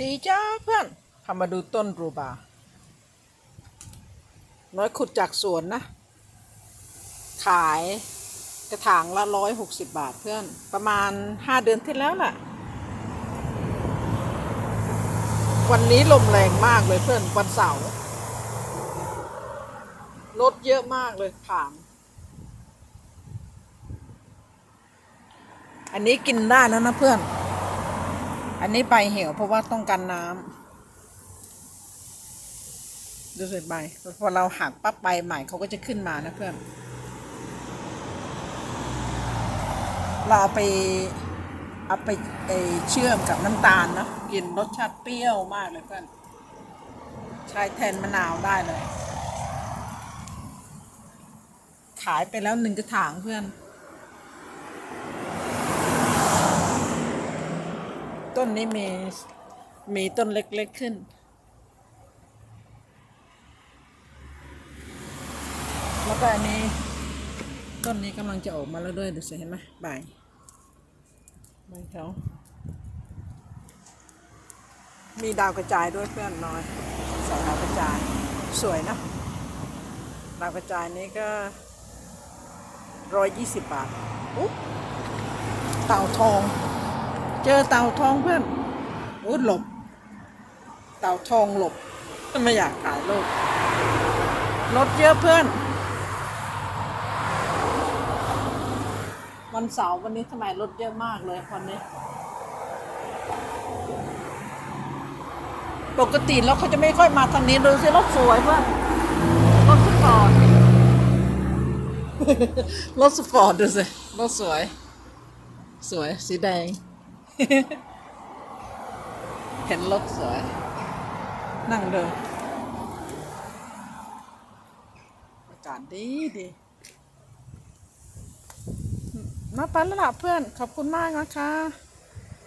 ดีจ้าเพื่อนพามาดูต้นรูบา น้อยขุดจากสวนนะ ขายกระถางละร้อยหกสิบบาทเพื่อน ประมาณห้าเดือนที่แล้วแหละวันนี้ลมแรงมากเลยเพื่อนวันเสาร์รถเยอะมากเลยผ่าน อันนี้กินได้แล้วนะเพื่อน อันนี้ใบเหี่ยวเพราะว่าต้องการน้ำดูสิใบพอเราหักปั๊บใบใหม่เขาก็จะขึ้นมานะเพื่อน เราเอาไปเอาไปเอ่อเชื่อมกับน้ำตาลเนาะกินรสชาติเปรี้ยวมากเลยเพื่อน ใช้แทนมะนาวได้เลย ขายไปแล้วหนึ่งกระถางเพื่อน ต้นนี้มีมีต้นเล็ก ๆ ขึ้น แล้วก็อันนี้ ต้นนี้กำลังจะออกมาแล้วด้วยดูสิเห็นไหมใบใบเขามีดาวกระจายด้วยเพื่อนน้อยใส่ดาวกระจายสวยนะดาวกระจายนี้ก็ร้อยยี่สิบบาทเต่าทอง เจอเต่าทองเพื่อนอู้หลบ เต่าทองหลบไม่อยากถ่ายรูปรถเยอะเพื่อน วันเสาร์วันนี้ทำไมรถเยอะมากเลยวันนี้ ปกติแล้วเขาจะไม่ค่อยมาทางนี้ดูสิรถสวยเพื่อนรถสปอร์ตรถสปอร์ตดูสิรถสวย สวยสีแดง เห็นรถสวย นั่งเดินอากาศดีดีมาปั้นแล้วล่ะเพื่อน ขอบคุณมากนะคะ